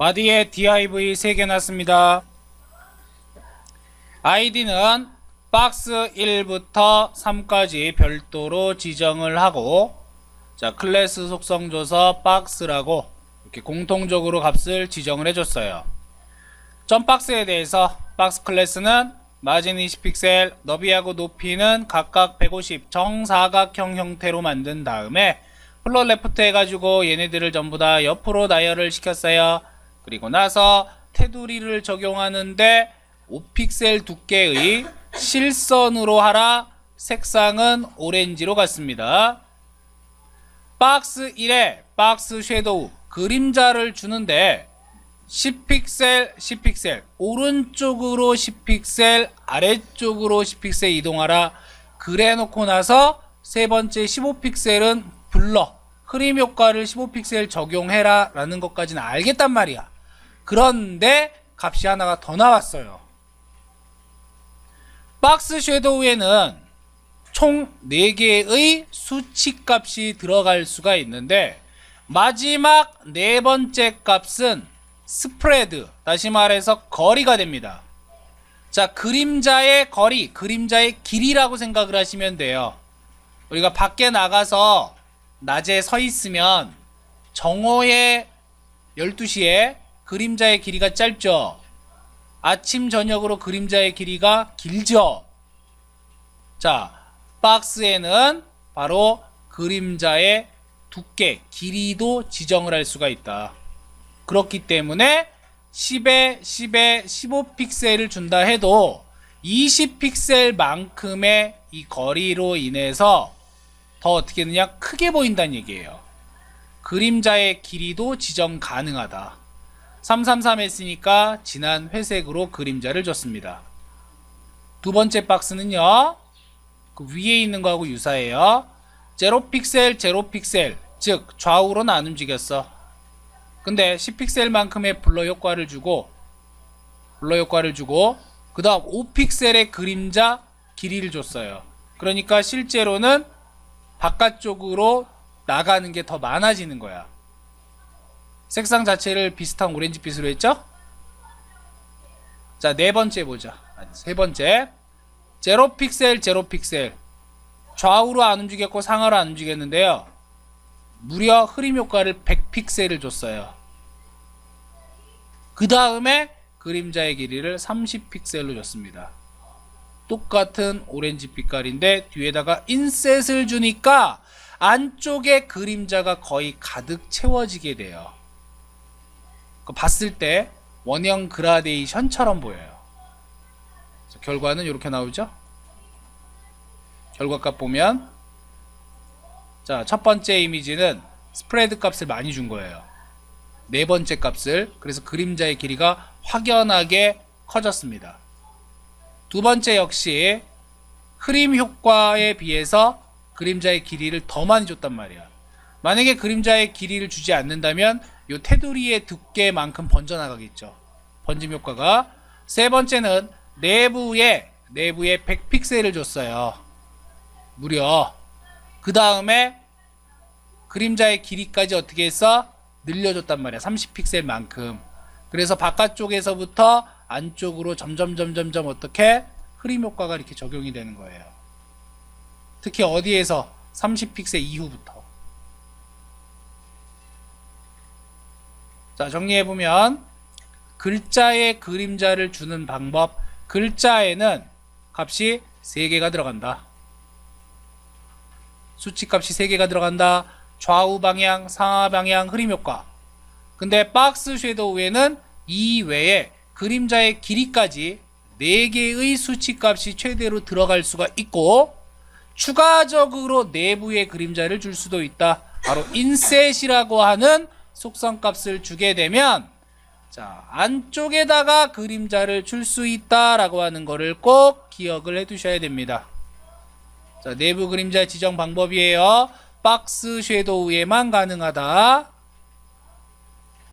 바디에 div 3개 났습니다. 아이디는 박스 1부터 3까지 별도로 지정을 하고 자 클래스 속성 줘서 박스라고 이렇게 공통적으로 값을 지정을 해줬어요. 점 박스에 대해서 박스 클래스는 마진 20픽셀, 너비하고 높이는 각각 150 정사각형 형태로 만든 다음에 플롯 레프트 해가지고 얘네들을 전부 다 옆으로 나열을 시켰어요. 그리고 나서 테두리를 적용하는데 5픽셀 두께의 실선으로 하라. 색상은 오렌지로 갔습니다. 박스 1에 박스 섀도우 그림자를 주는데 10픽셀 10픽셀 오른쪽으로 10픽셀 아래쪽으로 10픽셀 이동하라. 그래 놓고 나서 세 번째 15픽셀은 블러. 흐림 효과를 15픽셀 적용해라 라는 것까지는 알겠단 말이야 그런데 값이 하나가 더 나왔어요 박스 섀도우에는 총 4개의 수치값이 들어갈 수가 있는데 마지막 네 번째 값은 스프레드 다시 말해서 거리가 됩니다. 자 그림자의 거리 그림자의 길이라고 생각을 하시면 돼요. 우리가 밖에 나가서 낮에 서 있으면 정오에 12시에 그림자의 길이가 짧죠. 아침 저녁으로 그림자의 길이가 길죠. 자, 박스에는 바로 그림자의 두께, 길이도 지정을 할 수가 있다. 그렇기 때문에 10에 10에 15픽셀을 준다 해도 20픽셀만큼의 이 거리로 인해서 더 어떻게 되냐 크게 보인다는 얘기예요. 그림자의 길이도 지정 가능하다. 333 했으니까 진한 회색으로 그림자를 줬습니다. 두 번째 박스는요. 그 위에 있는 거하고 유사해요. 제로 픽셀, 제로 픽셀. 즉 좌우로는 안 움직였어. 근데 10픽셀만큼의 블러 효과를 주고 블러 효과를 주고 그 다음 5픽셀의 그림자 길이를 줬어요. 그러니까 실제로는 바깥쪽으로 나가는 게 더 많아지는 거야. 색상 자체를 비슷한 오렌지빛으로 했죠? 자, 네 번째 보자. 아니, 세 번째. 제로 픽셀, 제로 픽셀. 좌우로 안 움직였고 상하로 안 움직였는데요. 무려 흐림 효과를 100픽셀을 줬어요. 그 다음에 그림자의 길이를 30픽셀로 줬습니다. 똑같은 오렌지 빛깔인데 뒤에다가 인셋을 주니까 안쪽에 그림자가 거의 가득 채워지게 돼요. 그 봤을 때 원형 그라데이션처럼 보여요. 결과는 이렇게 나오죠. 결과값 보면 자, 첫 번째 이미지는 스프레드 값을 많이 준 거예요. 네 번째 값을 그래서 그림자의 길이가 확연하게 커졌습니다. 두 번째 역시 흐림 효과에 비해서 그림자의 길이를 더 많이 줬단 말이야. 만약에 그림자의 길이를 주지 않는다면 이 테두리의 두께만큼 번져나가겠죠. 번짐 효과가 세 번째는 내부에 내부에 100픽셀을 줬어요. 무려 그 다음에 그림자의 길이까지 어떻게 했어? 늘려줬단 말이야. 30픽셀만큼. 그래서 바깥쪽에서부터 안쪽으로 점점 점점 점 어떻게 흐림 효과가 이렇게 적용이 되는 거예요. 특히 어디에서 30픽셀 이후부터. 자, 정리해 보면 글자에 그림자를 주는 방법. 글자에는 값이 3개가 들어간다. 수치 값이 3개가 들어간다. 좌우 방향, 상하 방향, 흐림 효과. 근데 박스 섀도우에는 이 외에 그림자의 길이까지 4개의 수치 값이 최대로 들어갈 수가 있고 추가적으로 내부의 그림자를 줄 수도 있다. 바로 인셋이라고 하는 속성 값을 주게 되면 자, 안쪽에다가 그림자를 줄 수 있다라고 하는 거를 꼭 기억을 해 두셔야 됩니다. 자, 내부 그림자 지정 방법이에요. 박스 섀도우에만 가능하다.